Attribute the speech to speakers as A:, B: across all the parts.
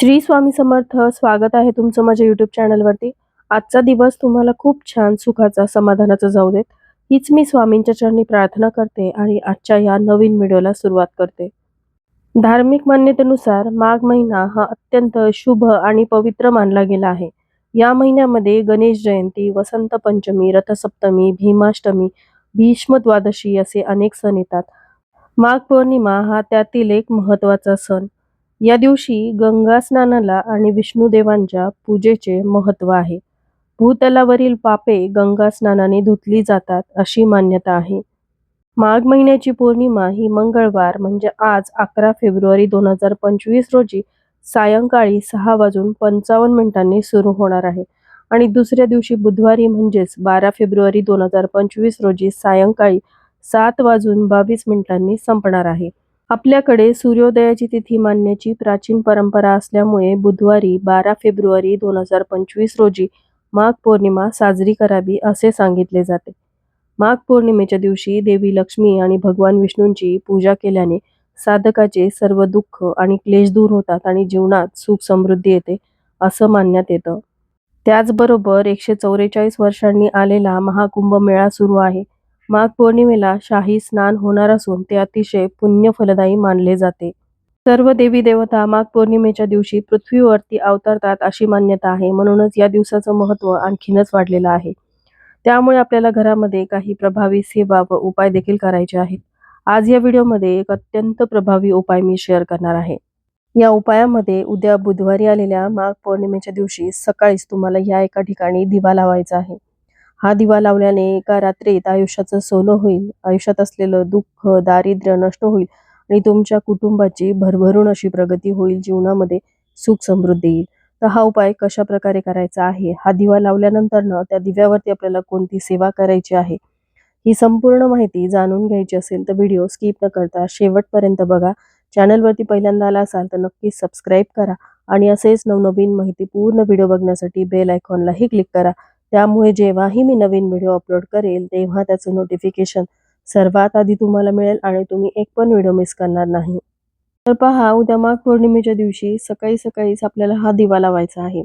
A: श्री स्वामी समर्थ स्वागत आहे तुमचं माझ्या युट्यूब चॅनलवरती आजचा दिवस तुम्हाला खूप छान सुखाचा समाधानाचा जाऊ देत. हीच मी स्वामींच्या चरणी प्रार्थना करते आणि आजच्या या नवीन व्हिडिओला सुरुवात करते. धार्मिक मान्यतेनुसार माघ महिना हा अत्यंत शुभ आणि पवित्र मानला गेला आहे. या महिन्यामध्ये गणेश जयंती वसंत पंचमी रथसप्तमी भीमाष्टमी भीष्म द्वादशी असे अनेक सण येतात. माघ पौर्णिमा हा त्यातील एक महत्त्वाचा सण. या दिवशी गंगा स्नानाला आणि विष्णुदेवांच्या पूजेचे महत्त्व आहे. भूतलावरील पापे गंगा स्नानाने धुतली जातात अशी मान्यता आहे. माघ महिन्याची पौर्णिमा ही मंगळवार म्हणजे आज अकरा फेब्रुवारी दोन हजार पंचवीस रोजी सायंकाळी सहा वाजून पंचावन्न मिनिटांनी सुरू होणार आहे आणि दुसऱ्या दिवशी बुधवारी म्हणजेच बारा फेब्रुवारी दोन हजार पंचवीस रोजी सायंकाळी सात वाजून बावीस मिनिटांनी संपणार आहे. आपल्याकडे सूर्योदयाची तिथी मानण्याची प्राचीन परंपरा असल्यामुळे बुधवारी बारा फेब्रुवारी दोन हजार पंचवीस रोजी माघ पौर्णिमा साजरी करावी असे सांगितले जाते. माघ पौर्णिमेच्या दिवशी देवी लक्ष्मी आणि भगवान विष्णूंची पूजा केल्याने साधकाचे सर्व दुःख आणि क्लेश दूर होतात आणि जीवनात सुख समृद्धी येते असं मानण्यात येतं. त्याचबरोबर एकशे चौवेचाळीस वर्षांनी आलेला महाकुंभ मेळा सुरू आहे. माघ पौर्णिमेला शाही स्नान होणार असून ते अतिशय पुण्य फलदायी मानले जाते. सर्व देवी देवता माघ पौर्णिमेच्या दिवशी पृथ्वीवरती अवतरतात अशी मान्यता आहे. म्हणूनच या दिवसाचं महत्त्व आणखीनच वाढलेलं आहे. त्यामुळे आपल्याला घरामध्ये काही प्रभावी सेवा व उपाय देखील करायचे आहेत. आज या व्हिडिओमध्ये एक अत्यंत प्रभावी उपाय मी शेअर करणार आहे. या उपायामध्ये उद्या बुधवारी आलेल्या माघ पौर्णिमेच्या दिवशी सकाळीच तुम्हाला या एका ठिकाणी दिवा लावायचा आहे. हा दिवा लावल्याने एका रात्रीत आयुष्याचं सोनं होईल आयुष्यात असलेलं दुःख दारिद्र्य नष्ट होईल आणि तुमच्या कुटुंबाची भरभरून अशी प्रगती होईल जीवनामध्ये सुख समृद्धी येईल. तर हा उपाय कशा प्रकारे करायचा आहे? हा दिवा लावल्यानंतर न त्या दिव्यावरती आपल्याला कोणती सेवा करायची आहे? ही संपूर्ण माहिती जाणून घ्यायची असेल तर व्हिडिओ स्किप न करता शेवटपर्यंत बघा. चॅनलवरती पहिल्यांदा आला असाल तर नक्कीच सबस्क्राईब करा आणि असेच नवनवीन माहिती पूर्ण व्हिडिओ बघण्यासाठी बेल आयकॉनलाही क्लिक करा. त्यामुळे जेव्हाही मी नवीन व्हिडिओ अपलोड करेल तेव्हा त्याचं नोटिफिकेशन सर्वात आधी तुम्हाला मिळेल आणि तुम्ही एक पण व्हिडिओ मिस करणार नाही. तर पहा उद्या माघ पौर्णिमेच्या दिवशी सकाळी सकाळीच आपल्याला हा दिवा लावायचा आहे.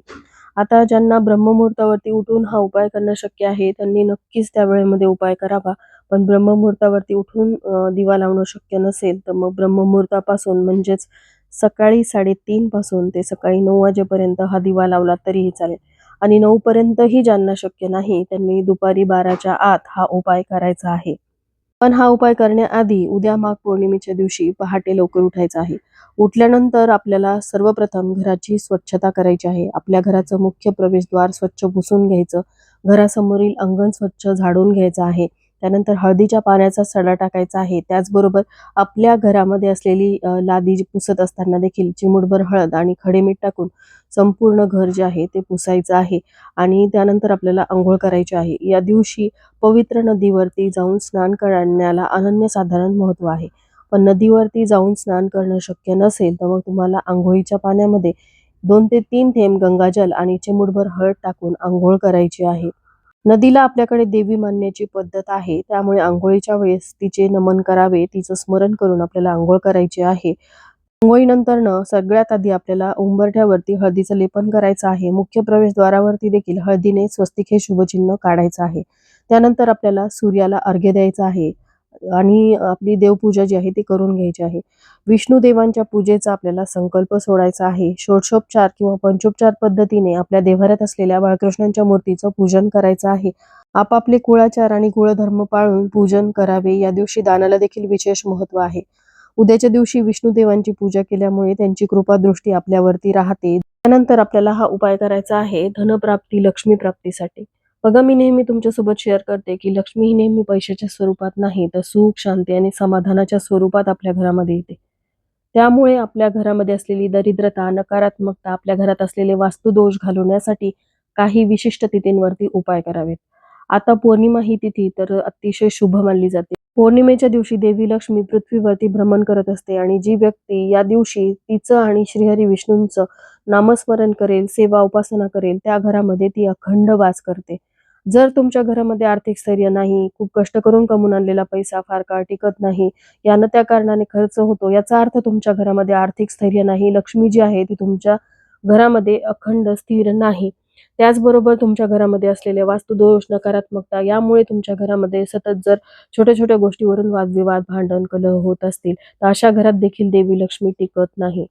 A: आता ज्यांना ब्रह्ममुहूर्तावरती उठून हा उपाय करणं शक्य आहे त्यांनी नक्कीच त्या वेळेमध्ये उपाय करावा. पण ब्रह्ममुहूर्तावरती उठून दिवा लावणं शक्य नसेल तर मग ब्रह्ममुहूर्तापासून म्हणजेच सकाळी साडेतीन पासून ते सकाळी नऊ वाजेपर्यंत हा दिवा लावला तरीही चालेल. आणि नऊ पर्यंतही ज्यांना शक्य नाही त्यांनी दुपारी बाराच्या आत हा उपाय करायचा आहे. पण हा उपाय करण्याआधी उद्या माघ पौर्णिमेच्या दिवशी पहाटे लवकर उठायचं आहे. उठल्यानंतर आपल्याला सर्वप्रथम घराची स्वच्छता करायची आहे. आपल्या घराचं मुख्य प्रवेशद्वार स्वच्छ पुसून घ्यायचं. घरासमोरील अंगण स्वच्छ झाडून घ्यायचं आहे. त्यानंतर हळदीच्या पाण्याचा सडा टाकायचा आहे. त्याचबरोबर आपल्या घरामध्ये असलेली लादी जी पुसत असताना देखील चिमुटभर हळद आणि खडे मीठ टाकून संपूर्ण घर जे आहे ते पुसायचं आहे आणि त्यानंतर आपल्याला आंघोळ करायची आहे. या दिवशी पवित्र नदीवरती जाऊन स्नान करण्याला अनन्यसाधारण महत्त्व आहे. पण नदीवरती जाऊन स्नान करणं शक्य नसेल तर मग तुम्हाला आंघोळीच्या पाण्यामध्ये दोन ते तीन थेंब गंगाजल आणि चिमुटभर हळद टाकून आंघोळ करायची आहे. नदीला आपल्याकडे देवी मानण्याची पद्धत आहे. त्यामुळे आंघोळीच्या वेळेस तिचे नमन करावे तिचं स्मरण करून आपल्याला आंघोळ करायची आहे. आंघोळीनंतर न सगळ्यात आधी आपल्याला उंबरठ्यावरती हळदीचं लेपन करायचं आहे. मुख्य प्रवेशद्वारावरती देखील हळदीने स्वस्तिक हे शुभचिन्ह काढायचं आहे. त्यानंतर आपल्याला सूर्याला अर्घ्य द्यायचं आहे. आणि आपली देवपूजा जी आहे ती करून घ्यायची आहे. विष्णू देवांच्या पूजेचा आपल्याला संकल्प सोडायचा आहे. षोडशोपचार किंवा पंचोपचार पद्धतीने आपल्या देव्हाऱ्यात असलेल्या बाळकृष्णांच्या मूर्तीचं पूजन करायचं आहे. आपापले कुळाचार आणि कुळधर्म पाळून पूजन करावे या दिवशी दानाला देखील विशेष महत्त्व आहे. उद्याच्या दिवशी विष्णू देवांची पूजा केल्यामुळे त्यांची कृपादृष्टी आपल्यावरती राहते. त्यानंतर आपल्याला हा उपाय करायचा आहे धनप्राप्ती लक्ष्मी प्राप्तीसाठी बघा मी नेहमी तुमच्यासोबत शेअर करते की लक्ष्मी ही नेहमी पैशाच्या स्वरूपात नाही तर सुख शांती आणि समाधानाच्या स्वरूपात आपल्या घरामध्ये येते. त्यामुळे आपल्या घरामध्ये असलेली दरिद्रता नकारात्मकता आपल्या घरात असलेले वास्तुदोष घालवण्यासाठी काही विशिष्ट तिथींवरती उपाय करावेत. आता पौर्णिमा ही तिथी तर अतिशय शुभ मानली जाते. पौर्णिमेच्या दिवशी देवी लक्ष्मी पृथ्वीवरती भ्रमण करत असते आणि जी व्यक्ती या दिवशी तिचं आणि श्रीहरी विष्णूंचं नामस्मरण करेल सेवा उपासना करेल त्या घरामध्ये ती अखंड वास करते. जर तुमच्या घरामध्ये आर्थिक स्थैर्य नाही खूप कष्ट करून कमवून आणलेला पैसा फार काळ टिकत नाही यानं त्या कारणाने खर्च होतो. याचा अर्थ तुमच्या घरामध्ये आर्थिक स्थैर्य नाही. लक्ष्मी जी आहे ती तुमच्या घरामध्ये अखंड स्थिर नाही. त्याचबरोबर तुमच्या घरामध्ये असलेले वास्तुदोष नकारात्मकता यामुळे तुमच्या घरामध्ये सतत जर छोट्या छोट्या गोष्टीवरून वादविवाद भांडण कलह होत असतील तर अशा घरात देखील देवी लक्ष्मी टिकत नाही.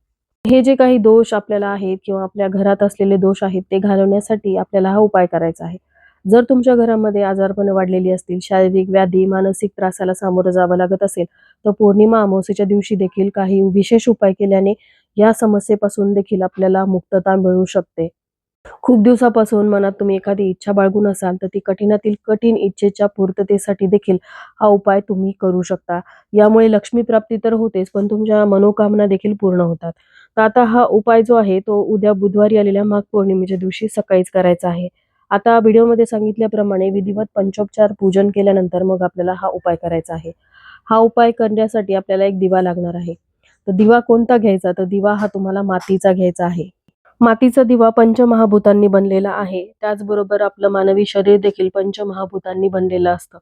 A: हे जे काही दोष आपल्याला आहेत किंवा आपल्या घरात असलेले दोष आहेत ते घालवण्यासाठी आपल्याला हा उपाय करायचा आहे. जर तुमच्या घरामध्ये आजारपणे वाढलेली असतील शारीरिक व्याधी मानसिक त्रासाला सामोरं जावं लागत असेल तर पौर्णिमा अमावस्येच्या दिवशी देखील काही विशेष उपाय केल्याने या समस्येपासून देखील आपल्याला मुक्तता मिळू शकते. खूप दिवसापासून मनात तुम्ही एखादी इच्छा बाळगून असाल तर ती कठीणातील कठीण इच्छेच्या पूर्ततेसाठी देखील हा उपाय तुम्ही करू शकता. यामुळे लक्ष्मी प्राप्ती तर होतेच पण तुमच्या मनोकामना देखील पूर्ण होतात. तर आता हा उपाय जो आहे तो उद्या बुधवारी आलेल्या माघ पौर्णिमेच्या दिवशी सकाळीच करायचा आहे. आता व्हिडिओमध्ये सांगितल्याप्रमाणे विधिवत पंचोपचार पूजन केल्यानंतर मग आपल्याला हा उपाय करायचा आहे. हा उपाय करण्यासाठी आपल्याला एक दिवा लागणार आहे. तर दिवा कोणता घ्यायचा? तर दिवा हा तुम्हाला मातीचा घ्यायचा आहे. मातीचा दिवा पंचमहाभूतांनी बनलेला आहे. त्याचबरोबर आपलं मानवी शरीर देखील पंचमहाभूतांनी बनलेलं असतं.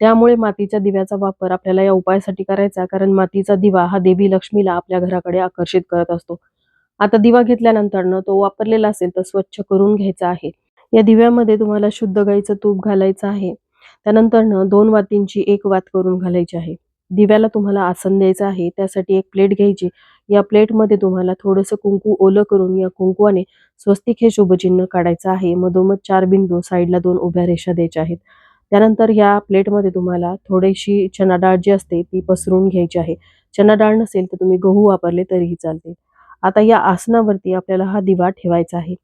A: त्यामुळे मातीच्या दिव्याचा वापर आपल्याला या उपायासाठी करायचा कारण मातीचा दिवा हा देवी लक्ष्मीला आपल्या घराकडे आकर्षित करत असतो. आता दिवा घेतल्यानंतर तो वापरलेला असेल तर स्वच्छ करून घ्यायचा आहे. या दिव्यामध्ये तुम्हाला शुद्ध गाईचं तूप घालायचं आहे. त्यानंतर दोन वातींची एक वात करून घालायची आहे. दिव्याला तुम्हाला आसन द्यायचं आहे. त्यासाठी एक प्लेट घ्यायची. या प्लेटमध्ये तुम्हाला थोडंसं कुंकू ओलं करून या कुंकुवाने स्वस्तिक हे शुभचिन्ह काढायचं आहे. मधोमध चार बिंदू साईडला दोन उभ्या रेषा द्यायच्या आहेत. त्यानंतर या प्लेटमध्ये तुम्हाला थोडीशी चना डाळ जी असते ती पसरून घ्यायची आहे. चना डाळ नसेल तर तुम्ही गहू वापरले तरीही चालते. आता या आसनावरती आपल्याला हा दिवा ठेवायचा आहे.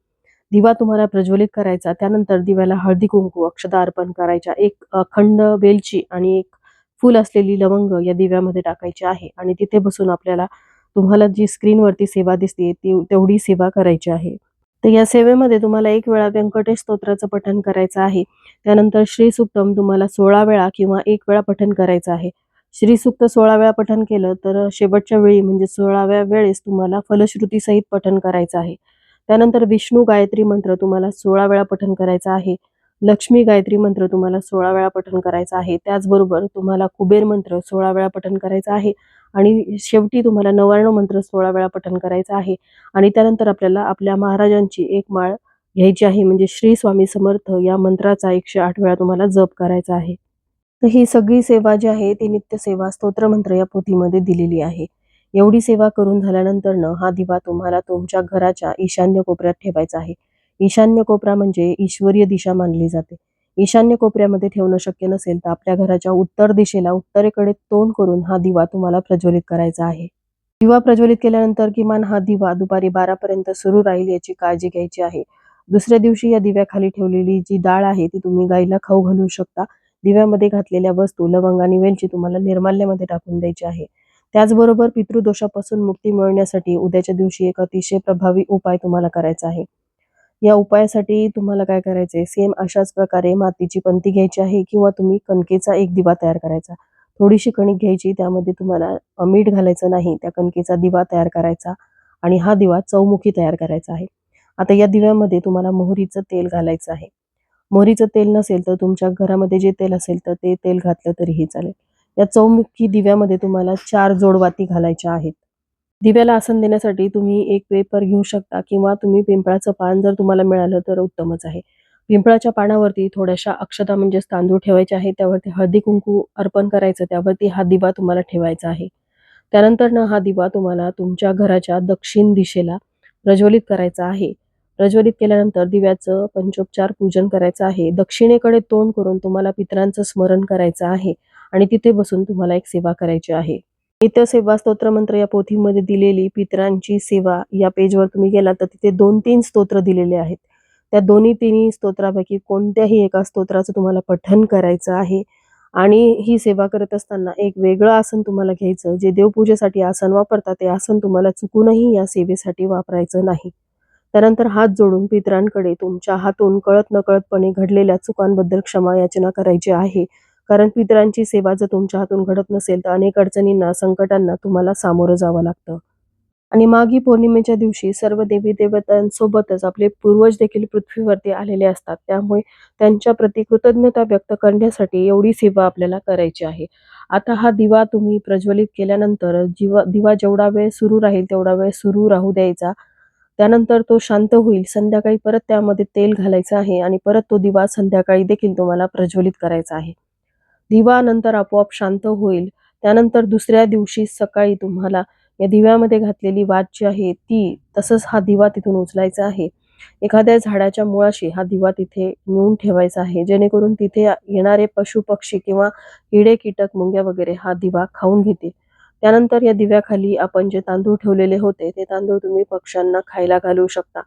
A: दिवा तुम्हाला प्रज्वलित करायचा त्यानंतर दिव्याला हळदी कुंकू अक्षदा अर्पण करायच्या एक अखंड वेलची आणि एक फुल असलेली लवंग या दिव्यामध्ये टाकायची आहे आणि तिथे बसून आपल्याला तुम्हाला जी स्क्रीनवरती सेवा दिसते ती तेवढी सेवा करायची आहे. तर या सेवेमध्ये तुम्हाला एक वेळा व्यंकटेश स्तोत्राचं पठण करायचं आहे. त्यानंतर श्री सुक्तम तुम्हाला सोळा वेळा किंवा एक वेळा पठण करायचं आहे. श्री सुक्त सोळा वेळा पठण केलं तर शेवटच्या वेळी म्हणजे सोळाव्या वेळेस तुम्हाला फलश्रुती सहित पठण करायचं आहे. त्यानंतर विष्णू गायत्री मंत्र तुम्हाला सोळा वेळा पठण करायचा आहे. लक्ष्मी गायत्री मंत्र तुम्हाला सोळा वेळा पठण करायचा आहे. त्याचबरोबर तुम्हाला कुबेर मंत्र सोळा वेळा पठण करायचा आहे. आणि शेवटी तुम्हाला नवार्ण मंत्र सोळा वेळा पठण करायचा आहे. आणि त्यानंतर आपल्याला आपल्या महाराजांची एक माळ घ्यायची आहे. म्हणजे श्री स्वामी समर्थ या मंत्राचा एकशे आठ वेळा तुम्हाला जप करायचा आहे. तर ही सगळी सेवा जी आहे ती नित्य सेवा स्तोत्र मंत्र या पोथीमध्ये दिलेली आहे. एवढी सेवा करून झाल्यानंतर हा दिवा तुम्हाला तुमच्या घराच्या ईशान्य कोपऱ्यात ठेवायचा आहे. ईशान्य कोपरा म्हणजे ईश्वरीय दिशा मानली जाते. ईशान्य कोपऱ्यामध्ये ठेवणं शक्य नसेल तर आपल्या घराच्या उत्तर दिशेला उत्तरेकडे तोंड करून हा दिवा तुम्हाला प्रज्वलित करायचा आहे. दिवा प्रज्वलित केल्यानंतर किमान हा दिवा दुपारी बारापर्यंत सुरू राहील याची काळजी घ्यायची आहे. दुसऱ्या दिवशी या दिव्याखाली ठेवलेली जी डाळ आहे ती तुम्ही गाईला खाऊ घालू शकता. दिव्यामध्ये घातलेल्या वस्तू लवंग आणि वेलची तुम्हाला निर्माल्यामध्ये टाकून द्यायची आहे. त्याचबरोबर पितृदोषापासून मुक्ती मिळवण्यासाठी उद्याच्या दिवशी एक अतिशय प्रभावी उपाय तुम्हाला करायचा आहे. या उपायासाठी तुम्हाला काय करायचंय? सेम अशाच प्रकारे मातीची पंती घ्यायची आहे किंवा तुम्ही कणकेचा एक दिवा तयार करायचा. थोडीशी कणिक घ्यायची त्यामध्ये तुम्हाला मीठ घालायचं नाही त्या कणकेचा दिवा तयार करायचा आणि हा दिवा चौमुखी तयार करायचा आहे. आता या दिव्यामध्ये तुम्हाला मोहरीचं तेल घालायचं आहे. मोहरीचं तेल नसेल तर तुमच्या घरामध्ये जे तेल असेल तर ते तेल घातलं तरीही चालेल. या चौमुखी दिव्यामध्ये तुम्हाला चार जोडवाती घालायच्या आहेत. दिव्याला आसन देण्यासाठी तुम्ही एक पेपर घेऊ शकता किंवा तुम्ही पिंपळाचं पान जर तुम्हाला मिळालं तर उत्तमच आहे. पिंपळाच्या पानावरती थोड्याशा अक्षता म्हणजे तांदूळ ठेवायचे आहे त्यावरती हळदी कुंकू अर्पण करायचं त्यावरती हा दिवा तुम्हाला ठेवायचा आहे. त्यानंतर ना हा दिवा तुम्हाला तुमच्या घराच्या दक्षिण दिशेला प्रज्वलित करायचा आहे. प्रज्वलित केल्यानंतर दिव्याचं पंचोपचार पूजन करायचं आहे. दक्षिणेकडे तोंड करून तुम्हाला पितरांचं स्मरण करायचं आहे. आणि तिथे बसून तुम्हाला एक सेवा करायची आहे. नित्य सेवा स्तोत्र मंत्र या पोथीमध्ये दिलेली पितरांची सेवा या पेजवर तुम्ही गेला तर तिथे दोन तीन स्तोत्र दिलेले आहेत. त्या दोन्ही तिन्ही स्तोत्रापैकी कोणत्याही एका स्तोत्राचं तुम्हाला पठन करायचं आहे. आणि ही सेवा करत असताना एक वेगळं आसन तुम्हाला घ्यायचं जे देवपूजेसाठी आसन वापरतात ते आसन तुम्हाला चुकूनही या सेवेसाठी वापरायचं नाही. त्यानंतर हात जोडून पितरांकडे तुमच्या हातून कळत नकळतपणे घडलेल्या चुकांबद्दल क्षमा याचना करायची आहे. कारण पितरांची सेवा जर तुमच्या हातून घडत नसेल तर अनेक अडचणींना संकटांना तुम्हाला सामोरं जावं लागतं. आणि माघी पौर्णिमेच्या दिवशी सर्व देवी देवतांसोबतच आपले पूर्वज देखील पृथ्वीवरती आलेले असतात. त्यामुळे त्यांच्या प्रती कृतज्ञता व्यक्त करण्यासाठी एवढी सेवा आपल्याला करायची आहे. आता हा दिवा तुम्ही प्रज्वलित केल्यानंतर जीवा दिवा जेवढा वेळ सुरू राहील तेवढा वेळ सुरू राहू द्यायचा. त्यानंतर तो शांत होईल. संध्याकाळी परत त्यामध्ये तेल घालायचं आहे आणि परत तो दिवा संध्याकाळी देखील तुम्हाला प्रज्वलित करायचा आहे. दिवा नंतर आपोआप शांत होईल. त्यानंतर दुसऱ्या दिवशी सकाळी तुम्हाला या दिव्यामध्ये घातलेली वात जी आहे ती तसंच हा दिवा तिथून उचलायचा आहे. एखाद्या झाडाच्या मुळाशी हा दिवा तिथे नेऊन ठेवायचा आहे. जेणेकरून तिथे येणारे पशु पक्षी किंवा किडे कीटक मुंग्या वगैरे हा दिवा खाऊन घेतील. त्यानंतर या दिव्याखाली आपण जे तांदूळ ठेवलेले होते ते तांदूळ तुम्ही पक्ष्यांना खायला घालू शकता.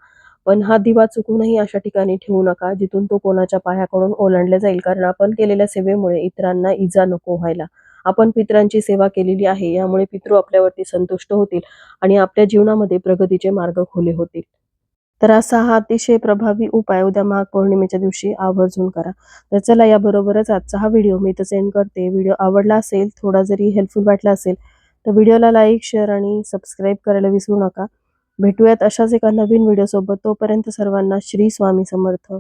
A: पण हा दिवा चुकूनही अशा ठिकाणी ठेवू नका जिथून तो कोणाच्या पायाकडून ओलांडला जाईल. कारण आपण केलेल्या सेवेमुळे इतरांना इजा नको व्हायला. आपण पितरांची सेवा केलेली आहे यामुळे पितृ आपल्यावरती संतुष्ट होतील आणि आपल्या जीवनामध्ये प्रगतीचे मार्ग खुले होतील. तर असा हा अतिशय प्रभावी उपाय उद्या माघ पौर्णिमेच्या दिवशी आवर्जून करा. तर चला याबरोबरच आजचा हा व्हिडिओ मी तर सेंड करते. व्हिडिओ आवडला असेल थोडा जरी हेल्पफुल वाटला असेल तर व्हिडिओला लाईक शेअर आणि सबस्क्राईब करायला विसरू नका. भेटूयात अशाच एका नवीन व्हिडिओसोबत. तोपर्यंत सर्वांना श्री स्वामी समर्थ.